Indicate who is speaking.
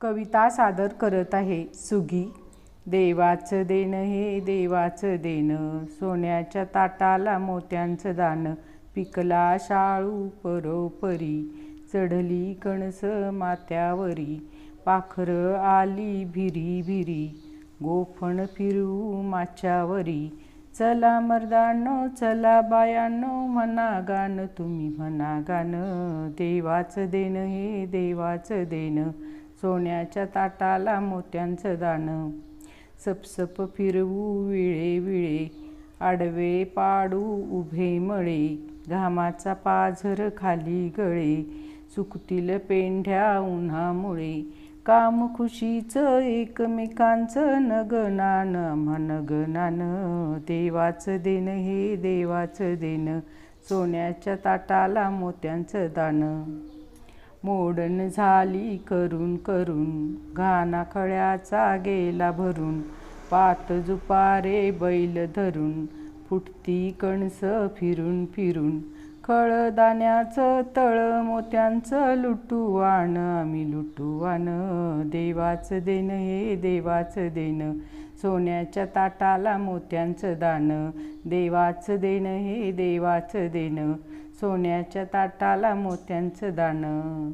Speaker 1: कविता सादर करत आहे सुगी. देवाचं देण हे देवाचं देणं. सोन्याच्या ताटाला मोत्यांचं दान. पिकला शाळू परोपरी. चढली कणस मात्यावरी पाखरं आली भिरी भिरी. गोफण फिरू माच्यावरी. चला मर्दानो चला बायानो म्हणा गाणं तुम्ही म्हणा गाणं. देवाचं देण हे देवाचं देणं. सोन्याच्या ताटाला मोत्यांचं दाणं सपसप फिरवू विळे विळे आडवे पाडू उभे मळे. घामाचा पाझर खाली गळे चुकतील पेंढ्या उन्हामुळे. काम खुशीचं एकमेकांचं नगनान नगनान देवाचं देणं हे देवाचं देणं सोन्याच्या ताटाला मोत्यांचं दाणं मोडण झाली करून करून. घाना खळ्याचा गेला भरून. पात जुपारे बैल धरून. फुटती कणस फिरून फिरून. खळदाण्याचं तळ मोत्यांचं लुटूवान आम्ही लुटूवान देवाचं देणं हे देवाचं देणं. सोन्याच्या ताटाला मोत्यांचं दान. देवाचं देणं हे देवाचं देणं. सोन्याच्या ताटाला मोत्यांचं दाणं.